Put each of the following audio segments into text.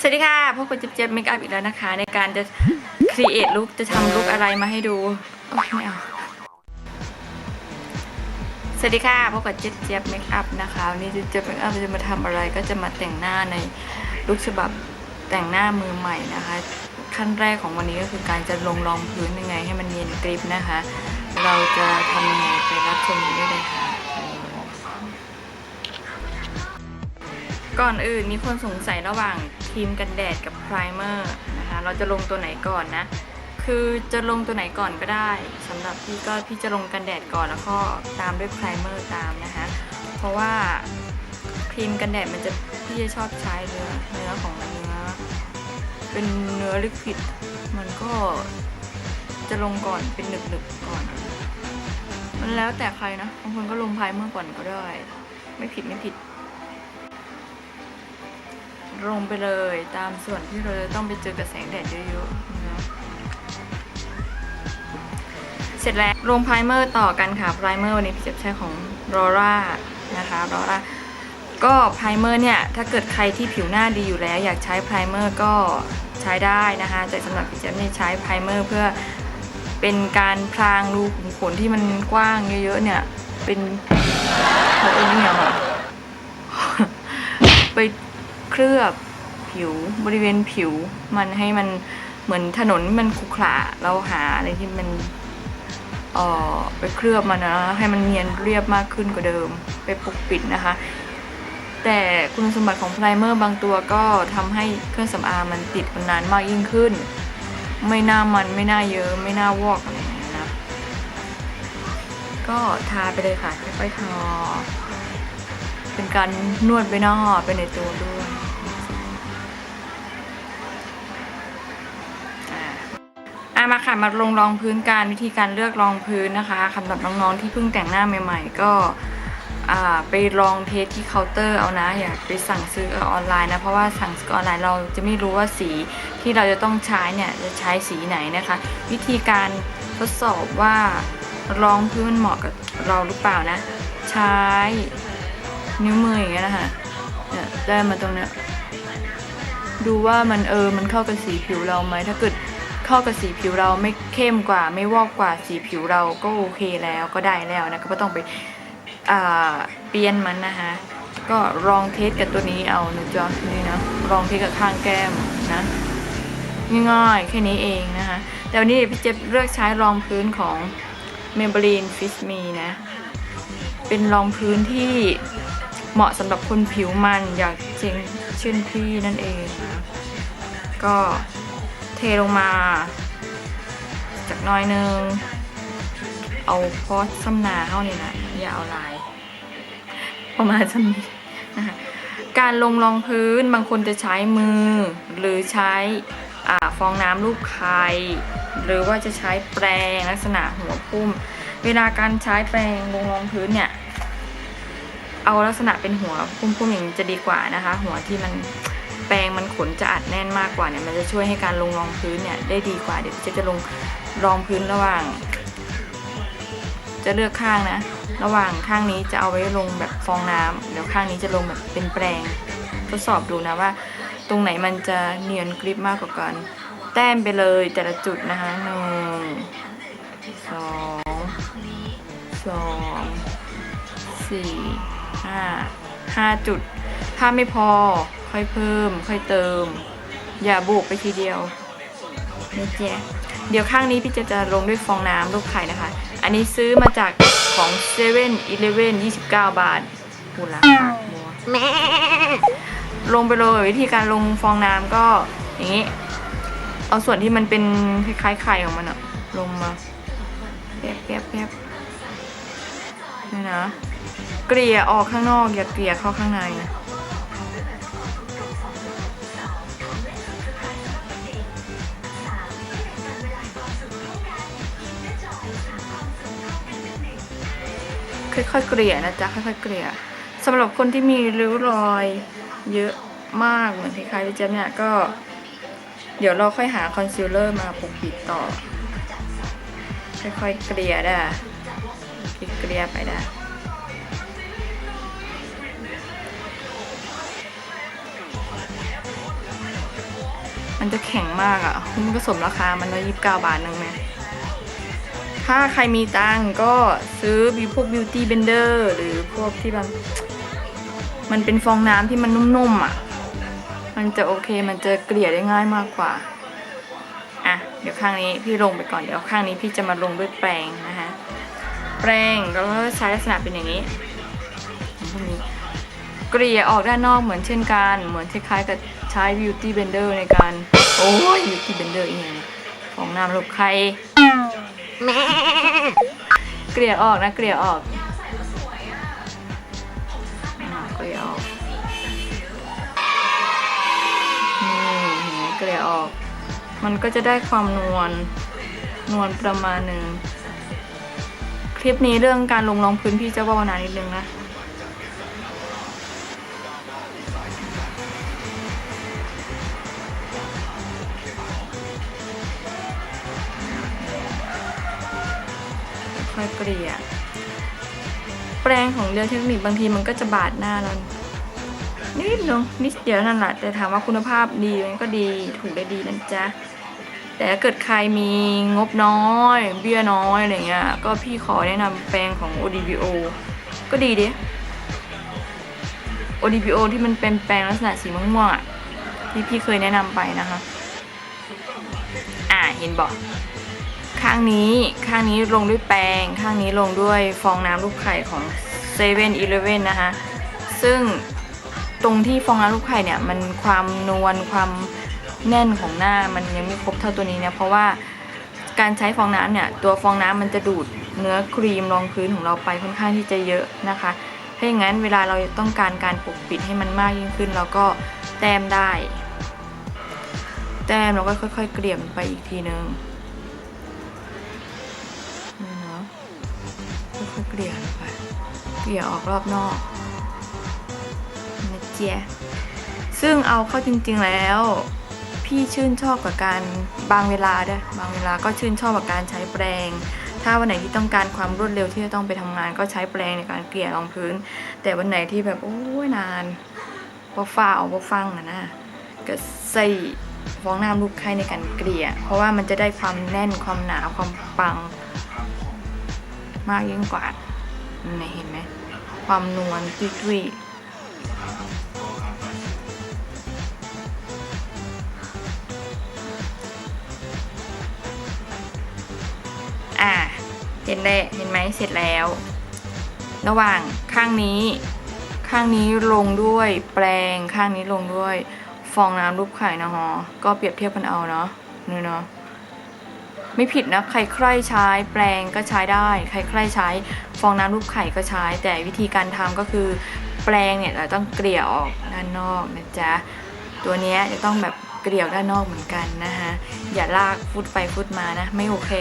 สวัสดีค่ะพวกคุณเจี๊ยบเมคอัพอีกแล้วนะคะ ในการจะครีเอทลุคจะทำลุคอะไรมาให้ดูโอ๊ยไม่เอาสวัสดีค่ะพวกกับเจี๊บเจี๊ยบเมคอัพนะคะวันนี้เจี๊ยบเมคอัพจะมาทำอะไรก็จะมาแต่งหน้าในลุคฉบับแต่งหน้ามือใหม่นะคะ ขั้นแรกของวันนี้ก็คือการจะลงรองพื้นยังไงให้มันเนียนกริบนะคะ เราจะทำยังไงไปรับชมกันได้เลยค่ะ ก่อนอื่นมีคนสงสัยระหว่างครีมกันแดดกับไพรเมอร์นะคะ เราจะลงตัวไหนก่อนนะ คือจะลงตัวไหนก่อนก็ได้สำหรับพี่ก็พี่จะลงกันแดดก่อนแล้วก็ตามด้วยไพรเมอร์ตามนะคะ เพราะว่าครีมกันแดดมันจะพี่จะชอบใช้เนื้อเนื้อของเนื้อเป็นเนื้อลิควิดมันก็จะลงก่อนเป็นหนึบๆก่อน มันแล้วแต่ใครนะบางคนก็ลงไพรเมอร์ก่อนก็ได้ ไม่ผิดไม่ผิด ลงไปเลยตามส่วนที่เราจะต้องไปเจอกับแสงแดดเยอะๆนะเสร็จแล้วลงไพรเมอร์ต่อกันค่ะไพรเมอร์วันนี้พี่จะใช้ของรอร่านะคะรอร่าก็ไพรเมอร์เนี่ยถ้าเกิดใครที่ผิวหน้าดีอยู่แล้ว อยากใช้ไพรเมอร์ก็ใช้ได้นะคะแต่สำหรับพี่เจ๊เนี่ยใช้ไพรเมอร์เพื่อเป็นการพรางรูขุมขนที่มันกว้างเยอะๆเนี่ยเป็นเขาเอ็นเนี่ยค่ะไป เคลือบผิวบริเวณผิวมันให้มันเหมือนถนนมันขรุขระเราหาอะไรที่มันเอ่อไปเคลือบมันนะให้มันเนียนเรียบมากขึ้นกว่าเดิม ไปปกปิดนะคะ แต่คุณสมบัติของไพรเมอร์บางตัวก็ทำให้เครื่องสำอางมันติดมันนานมากยิ่งขึ้น ไม่น่ามันไม่น่าเยอะไม่น่าวอกอะไรอย่างเงี้ยนะ ก็ทาไปเลยค่ะค่อยๆทา เป็นการนวดไปหน้าไปในตัวด้วยอ่ามาค่ะมาลงรองพื้นการวิธีการเลือกรองพื้นนะคะสำหรับน้องๆที่เพิ่งแต่งหน้าใหม่ ๆ ก็อ่าไปลองเทสที่เคาน์เตอร์เอานะอย่าไปสั่งซื้อออนไลน์นะเพราะว่าสั่งซื้อออนไลน์เราจะไม่รู้ว่าสีที่เราจะต้องใช้เนี่ยจะใช้สีไหนนะคะ วิธีการทดสอบว่ารองพื้นมันเหมาะกับเราหรือเปล่านะ ใช้ นิ้วมืออย่างเงี้ยนะคะเนี่ยได้มาตรงเนี้ยดูว่ามันเออมันเข้ากับสีผิวเราไหมถ้าเกิดเข้ากับสีผิวเราไม่เข้มกว่า ไม่วอกกว่าสีผิวเราก็โอเคแล้วก็ได้แล้วนะก็ไม่ต้องไปอ่าเปลี่ยนมันนะคะก็ลองเทสกับตัวนี้เอานะจ๊ะนี่นะลองเทสกับข้างแก้มนะง่ายๆแค่นี้เองนะคะแต่วันนี้พี่เจะเลือกใช้รองพื้นของ Maybelline Fit Me นะ เป็นรองพื้นที่ เหมาะสำหรับคนผิวมันอยากเจงเช่นพี่นั่นเองนะ ก็เทลงมา จากน้อยนึง เอาพอสซ้ำนาเข้านี่นะอย่าเอาลาย ประมาณซ้ำนี้นะคะการลงรองพื้นบางคนจะใช้มือ หรือใช้อ่าฟองน้ำรูปไข่หรือว่าจะใช้แปรงลักษณะหัวพุ่ม เวลาการใช้แปรงลงรองพื้นเนี่ย เอาลักษณะเป็นหัวพุ่มๆอย่างนี้จะดีกว่านะคะ หัวที่มันแปรงมันขนจะอัดแน่นมากกว่าเนี่ยมันจะช่วยให้การลงรองพื้นเนี่ยได้ดีกว่าเดี๋ยวจะจะลงรองพื้นระหว่าง จะเลือกข้างนะ ระหว่างข้างนี้จะเอาไว้ลงแบบฟองน้ำเดี๋ยวข้างนี้จะลงแบบเป็นแปรงทดสอบดูนะว่า ตรงไหนมันจะเนียนกริบมากกว่ากัน แต้มไปเลยแต่ละจุดนะคะหนึ่งสองสองสี่ ห้าจุด ถ้าไม่พอค่อยเพิ่ม ค่อยเติม อย่าโบกไปทีเดียวนี่เจ๊เดี๋ยวข้างนี้พี่จะจะลงด้วยฟองน้ำลูกไข่นะคะ อันนี้ซื้อมาจากของ7 e เ e ่ e อ29บเก้าบาทพูดละมัวแม่ลงไปเลยวิธีการลงฟองน้ำก็อย่างนี้ เอาส่วนที่มันเป็นคล้ายๆไข่ของมันอะลงมาแป๊บแป๊บแป๊บนี่นะ เกลี่ยออกข้างนอก อย่าเกลี่ยเข้าข้างใน ค่อยๆเกลี่ยนะจ๊ะ ค่อยๆเกลี่ยสำหรับคนที่มีริ้วรอยเยอะมากเหมือนคล้ายๆพี่เจ๊เนี่ยก็ เดี๋ยวเราค่อยหาคอนซีลเลอร์มาปกปิดต่อ ค่อยๆเกลี่ยได้เกลี่ยไปได้ มันจะแข็งมากอะ่ะมันก็สมราคามันร้อยยี่สิบเก้าบาทนึงไหมถ้าใครมีตังก็ซื้อพวก beauty blender หรือพวกที่มันมันเป็นฟองน้ำที่มันนุ่มๆอะ่ะ มันจะโอเค มันจะเกลี่ยได้ง่ายมากกว่า อะ เดี๋ยวข้างนี้พี่ลงไปก่อน เดี๋ยวข้างนี้พี่จะมาลงด้วยแปรงนะคะ แปรงแล้วก็ใช้ลักษณะเป็นอย่างนี้เกลี่ยออกด้านนอกเหมือนเช่นกัน เหมือนคล้ายๆกับ ใช้ beauty blender ในการ โอ้ย beauty blender อีกอย่างของน้ำรูปใครเกลี่ยออกนะ เกลี่ยออกอ่าเกลี่ยออกนี่เห็นไหมเกลี่ยออก มันก็จะได้ความนวลนวลประมาณหนึ่งคลิปนี้เรื่องการลงรองพื้นพี่จะว่านานนิดนึงนะ อยเกลี่ย แปรงของเรียวเทคนิคบางทีมันก็จะบาดหน้าเรานิดนึงนิดเดียวนั่นแหละแต่ถามว่าคุณภาพดีมันก็ดีถูกได้ดีนะจ๊ะแต่ถ้าเกิดใครมีงบน้อย เบี้ยน้อยอะไรเงี้ยก็พี่ขอแนะนำแปรงของ ODBO ก็ดีดิ ODBO ที่มันเป็นแปรงลักษณะสีม่วงๆที่พี่เคยแนะนำไปนะคะ อ่าเห็นบอก ข้างนี้ข้างนี้ลงด้วยแปรงข้างนี้ลงด้วยฟองน้ำลูกไข่ของ7 e เ e ่ e อนะคะ ซึ่งตรงที่ฟองน้ำลูกไข่เนี่ยมันความนวลความแน่นของหน้ามันยังไม่ครบเท่าตัวนี้เนี่ยเพราะว่าการใช้ฟองน้ำเนี่ยตัวฟองน้ำมันจะดูดเนื้อครีมรองพื้นของเราไปค่อนข้างที่จะเยอะนะคะถ้าอย่างนั้นเวลาเราต้องการการปกปิดให้มันมากยิ่งขึ้นเราก็แต้มได้ แต้มเราก็ค่อย ๆ เกลี่ยมนไปอีกทีนึง เกลี่ยลงไปเกลี่ยออกรอบนอกนะเจ๊ยซึ่งเอาเข้าจริงๆแล้ว พี่ชื่นชอบกับการบางเวลาด้วยบางเวลาก็ชื่นชอบกับการใช้แปรง ถ้าวันไหนที่ต้องการความรวดเร็วที่จะต้องไปทำงาน ก็ใช้แปรงในการเกลี่ยรองพื้น แต่วันไหนที่แบบโอ้ยนานว่าฟ้าเอาว่าฟังอะนะก็ใส่ฟองน้ำลูกไข่ในการเกลี่ย เพราะว่ามันจะได้ความแน่นความหนาความปัง มากยิ่งกว่า นี่เห็นไหม ความนวลตุยๆอะเห็นแล้เห็นไหมเสร็จแล้ว ระหว่างข้างนี้ ข้างนี้ลงด้วยแปรงข้างนี้ลงด้วย ฟองน้ำรูปไข่นะฮะก็เปรียบเทียบกันเอาเนาะนี่เนาะ ไม่ผิดนะใครใครใช้แปรงก็ใช้ได้ ใครใครใช้ฟองน้ำรูปไข่ก็ใช้ แต่วิธีการทำก็คือแปรงเนี่ยเราต้องเกลี่ยออกด้านนอกนะจ๊ะตัวนี้จะต้องแบบเกลี่ยด้านนอกเหมือนกันนะคะอย่าลากฟุดไปฟุดมานะ ไม่โอเค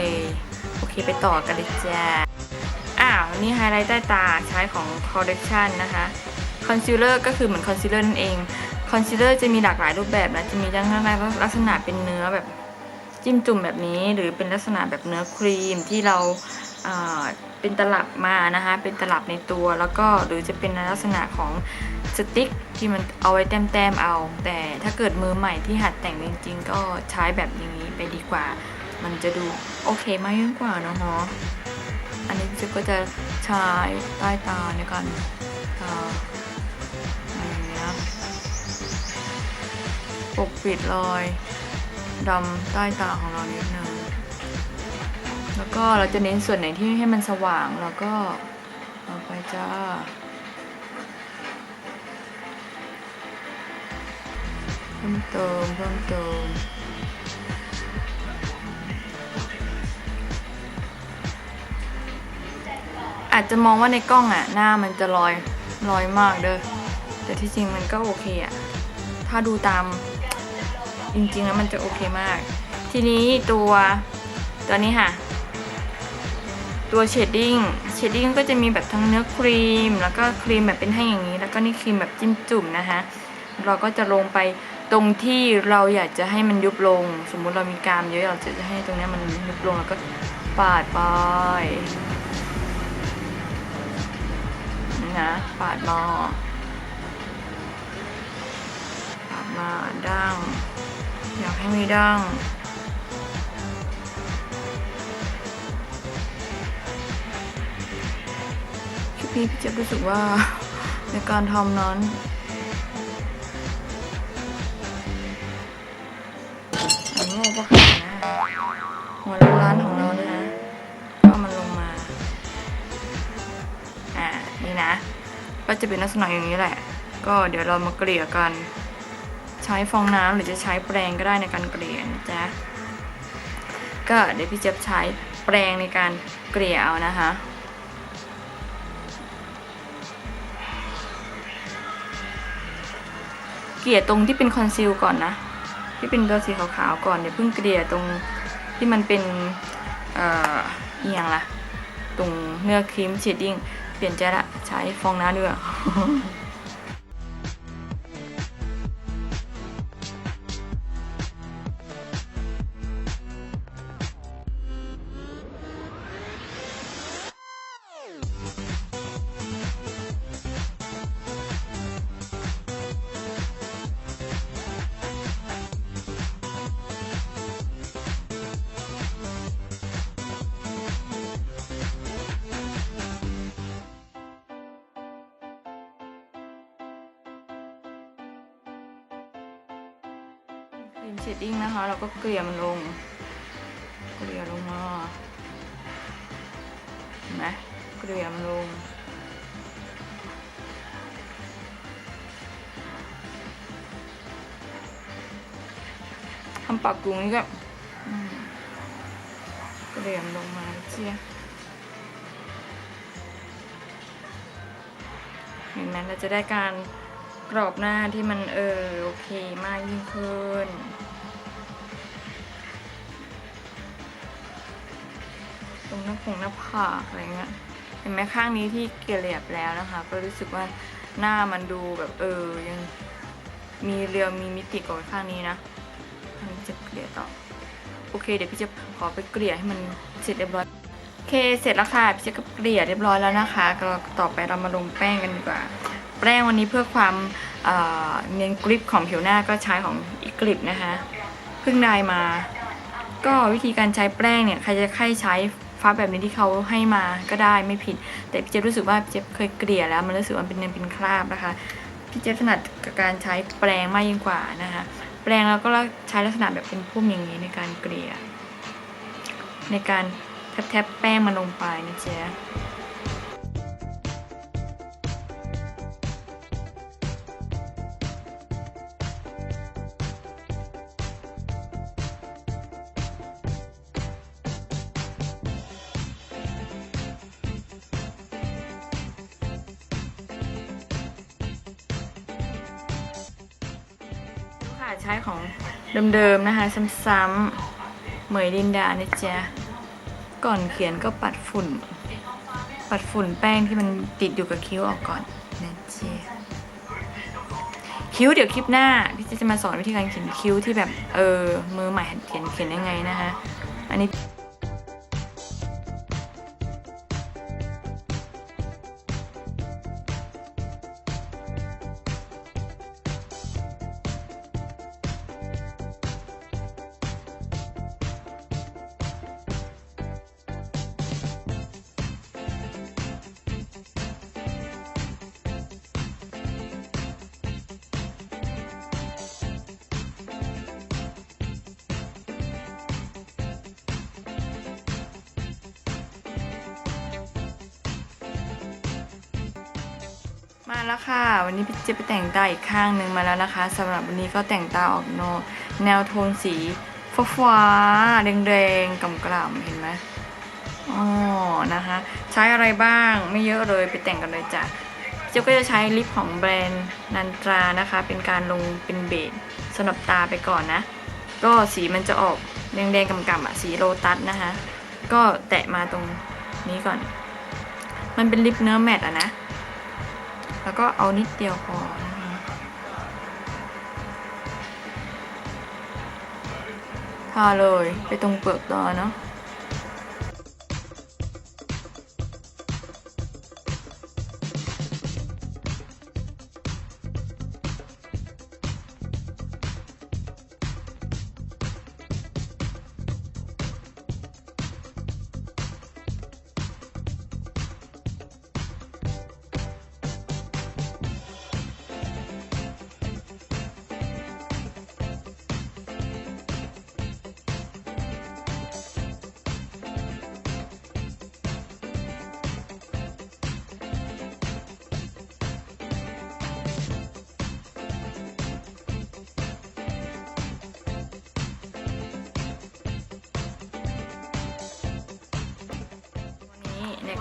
โอเคไปต่อกันเลยจ้าอ้าวนี่ไฮไลท์ใต้ตาใช้ของ Collection นะคะคอนซีลเลอร์ก็คือเหมือนคอนซีลเลอร์นั่นเองคอนซีลเลอร์จะมีหลากหลายรูปแบบนะจะมีทั้งลักษณะเป็นเนื้อแบบ จิ้มจุ่มแบบนี้ หรือเป็นลักษณะแบบเนื้อครีมที่เราเป็นตลับมานะคะ เป็นตลับในตัวแล้วก็หรือจะเป็นลักษณะของสติ๊กที่มันเอาไว้แต้มๆเอา แต่ถ้าเกิดมือใหม่ที่หัดแต่งจริงๆ ก็ใช้แบบอย่างนี้ไปดีกว่า มันจะดูโอเคมากยิ่งกว่าเนะฮะอันนี้จะก็จะใช้ใต้ตาในการอะไรอย่างเงี้ยปกปิดรอย ดำใต้ตาของเรานิดนึงแล้วก็เราจะเน้นส่วนไหนที่ให้มันสว่างแล้วก็เอาไปจ้าเพิ่มเติมเพิ่มเติมอาจจะมองว่าในกล้องอะหน้ามันจะลอยลอยมากเด้อแต่ที่จริงมันก็โอเคอะถ้าดูตาม จริงๆแล้วมันจะโอเคมาก ทีนี้ตัวตัวนี้ค่ะ ตัวเชดดิ้งเชดดิ้งก็จะมีแบบทั้งเนื้อครีม แล้วก็ครีมแบบเป็นให้อย่างนี้ แล้วก็นี่ครีมแบบจิ้มจุ่มนะคะเราก็จะลงไปตรงที่เราอยากจะให้มันยุบลง สมมุติเรามีกรามเยอะเราจะให้ตรงนี้มันยุบลงแล้วก็ปาดไปนะปาดมาปาดมาดั้ง อยากให้มีดั้งคลิปนี้พี่เจะรู้สึกว่าในการทำนั้นอันโง่ก็ขนาดนะหัวร้านของเรานะฮะก็มันลงมา อ่า นี่นะ ก็จะเป็นลักษณะอย่างนี้แหละ ก็เดี๋ยวเรามาเกลี่ยกัน ใช้ฟองน้ำหรือจะใช้แปรงก็ได้ในการเกลี่ยนะจ๊ะก็เดี๋ยวพี่เจี๊ยบใช้แปรงในการเกลี่ยเอานะคะเกลี่ยตรงที่เป็นคอนซีลก่อนนะที่เป็นตัวสีขาวๆก่อนเดี๋ยวเพิ่งเกลี่ยตรงที่มันเป็นเอ่ออหย่างละตรงเนื้อครีมเชดดิ้งเปลี่ยนใจละใช้ฟองน้ำดีกว่า ครีมเชดดิ้งนะคะ เราก็เกลี่ยมันลง เกลี่ยลงมาเห็นไหมเกลี่ยมันลงทำปากกรุงนี่ก็เกลี่ยมลงมาเชียเห็นไหมเราจะได้การ กรอบหน้าที่มันเออโอเคมากยิ่งขึ้น ตรงหน้าผงหน้าผากอะไรเงี้ยเห็นไหมข้างนี้ที่เกลี่ยบแล้วนะคะ ก็รู้สึกว่าหน้ามันดูแบบเออยังมีเรียวมีมิติกว่าข้างนี้นะอันนี้จะเกลี่ยต่อโอเค เดี๋ยวพี่จะขอไปเกลี่ยให้มันเสร็จเรียบร้อยโอเคเสร็จแล้วค่ะพี่จะเกลี่ยเรียบร้อยแล้วนะคะก็ต่อไปเรามาลงแป้งกันดีกว่า แป้งวันนี้เพื่อความเนียนกริปของผิวหน้าก็ใช้ของอีกริปนะคะเพิ่งได้มา ก็วิธีการใช้แป้งเนี่ยใครจะใครใช้ฟ้าแบบนี้ที่เขาให้มาก็ได้ไม่ผิด แต่พี่เจฟรู้สึกว่าพี่เจฟเคยเกลี่ยแล้ว มันรู้สึกว่ามันเป็นเนินเป็นคราบนะคะพี่เจฟถนัดกับการใช้แปรงมากยิ่งกว่านะคะแปรงแล้วก็ใช้ลักษณะแบบเป็นพุ่มอย่างนี้ในการเกลี่ยในการแทบๆแป้งมันลงไปนะเจ๊ ค่ะใช้ของเดิมๆนะคะ ซ้ำๆเหมยดินดาเนี่ยจ้ะก่อนเขียนก็ปัดฝุ่น ปัดฝุ่นแป้งที่มันติดอยู่กับคิ้วออกก่อนนะจ๊ะคิ้วเดี๋ยวคลิปหน้าพี่จะมาสอนวิธีการเขียนคิ้วที่แบบเออมือใหม่เขียนเขียนยังไงนะคะอันนี้ มาแล้วค่ะ วันนี้พี่เจะไปแต่งตาอีกข้างหนึ่งมาแล้วนะคะสำหรับวันนี้ก็แต่งตาออกโนแนวโทนสีฟ้าฟ้าๆแดงๆกำกล่ำๆเห็นไหมอ๋อนะคะ ใช้อะไรบ้างไม่เยอะเลยไปแต่งกันเลยจ้ะเจ๊ก็จะใช้ลิปของแบรนด์นันตรานะคะ เป็นการลงเป็นเบสสำหรับตาไปก่อนนะ ก็สีมันจะออกแดงๆกำๆอะสีโลตัสนะคะ ก็แตะมาตรงนี้ก่อน มันเป็นลิปเนื้อแมตต์อะนะ แล้วก็เอานิดเดียวพอนะคะทาเลยไปตรงเปลือกตาเนาะ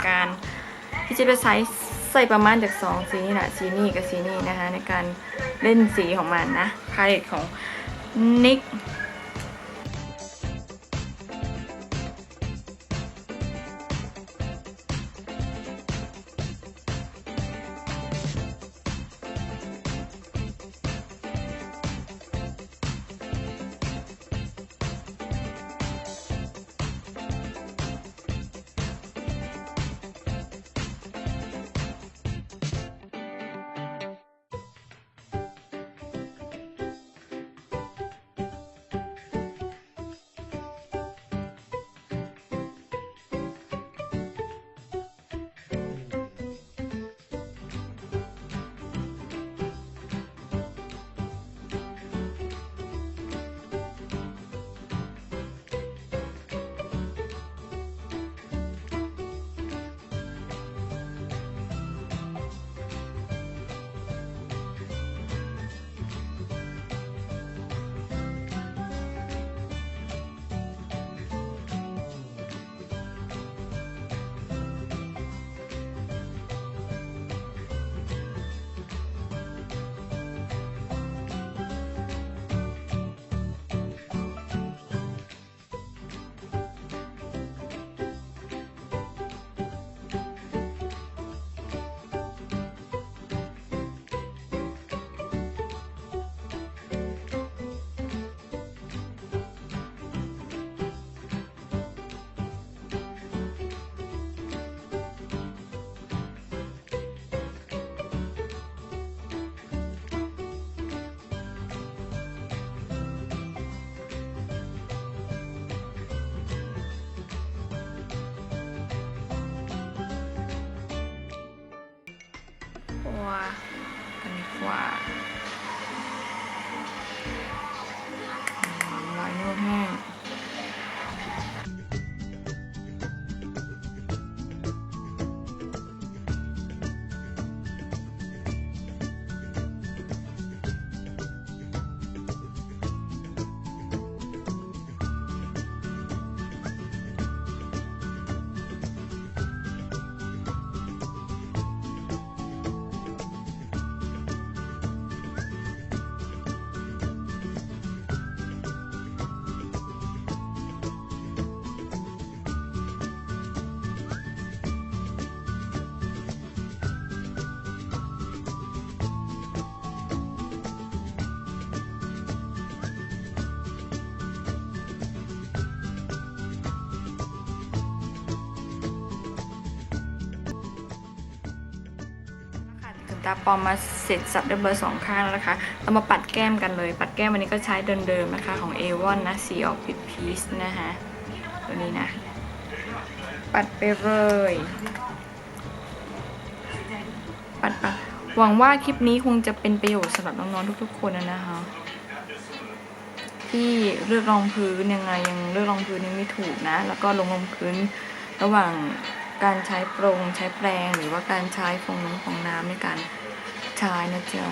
การที่จะไปใช้ใส่ประมาณจากสองสีนี่แหละสีนี่กับสีนี่นะคะในการเล่นสีของมันนะพาเลตของนิก ตาปอมมาเสร็จสับเรียบอร้อยสองข้างแล้วนะคะ เรามาปัดแก้มกันเลย ปัดแก้มวันนี้ก็ใช้เดิมๆนะคะ ของ A1 นะสีออกพิดพีซนะคะตัวนี้นะ ปัดไปเลย ปัดปะหวังว่าคลิปนี้คงจะเป็นประโยชน์สำหรับน้องๆทุกๆ คนนะนะคะที่เลือกรองพื้นยังไงยังเลือกรองพื้นยังไม่ถูกนะ แล้วก็ลงรองพื้นระหว่าง การใช้โปรงใช้แปรงหรือว่าการใช้ฟองน้ำของน้ำในการใช้นะเจ้า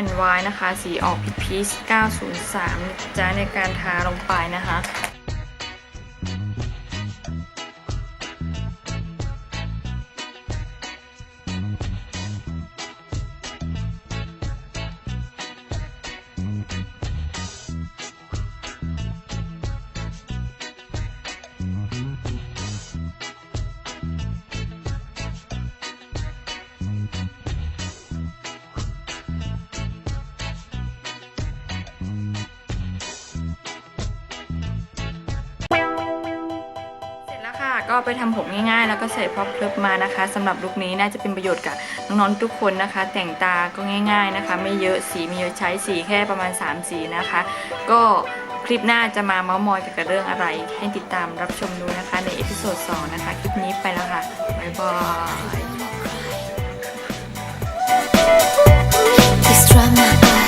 and Y นะคะ สีออกพีช903จ้าในการทาลงไปนะคะ ส่พร็อพคลิปมานะคะสำหรับลุคนี้น่าจะเป็นประโยชน์กับน้องๆทุกคนนะคะ แต่งตาก็ง่าย ๆนะคะ ไม่เยอะสีมีเยอะใช้สีแค่ประมาณ 3 สีนะคะ ก็คลิปหน้าจะมาเม้ามอยเกี่ยวกับเรื่องอะไร ให้ติดตามรับชมดูนะคะ ในเอพิโซด2นะคะ คลิปนี้ไปแล้วค่ะ บ๊ายบาย Please dry my eyes.